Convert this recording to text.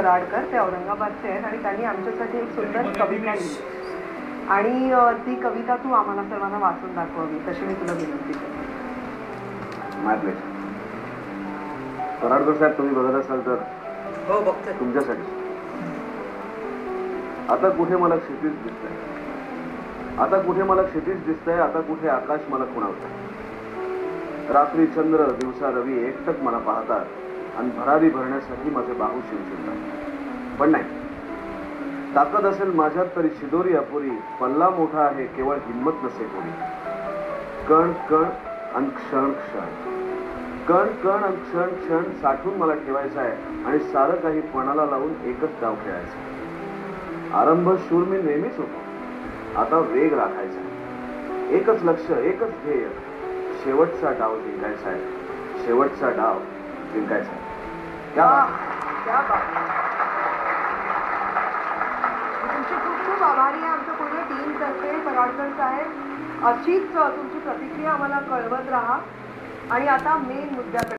कराडकर ते औरंगाबादचे आहेत आणि त्यांनी आमच्यासाठी एक सुंदर कविता लिहिली. आणि ती कविता तू आम्हाला सर्वांना वाचून दाखवावी तशी मी तुला विनंती करते. माय प्लेस कराडकर साहेब तुम्ही बघत असाल तर हो बघतोय तुमच्यासाठी. आता कुठे मला क्षितिज दिसतंय? आता कुठे मला क्षितिज दिसतंय? आता कुठे आकाश मला खुणावतंय? रात्री चंद्र दिवसा रवी एकटक मला पाहतात. आणि भरारी भरण्यासाठी माझे बाहू शिवशिरतात पण नाही. ताकद असेल माझ्यात तरी शिदोरी अपुरी पल्ला मोठा आहे केवळ हिंमत नसे कोणी. कण कण आणि क्षण क्षण. कण कण आणि क्षण क्षण साठवून मला ठेवायचं आहे आणि सारं काही पणाला लावून एकच डाव खेळायचं आरंभ शूर मी नेहमीच होतो. आता वेग राखायचा आहे. एकच लक्ष एकच ध्येय. शेवटचा डाव जिंकायचा आहे. शेवटचा डाव जिंकायचा आहे. क्या बात तुमची खूप खूप आभारी आहे. आमच्या पूर्ण टीमतर्फे कराडकर साहेब अशीच तुमची प्रतिक्रिया आम्हाला कळवत राहा. आणि आता मेन मुद्द्याकडे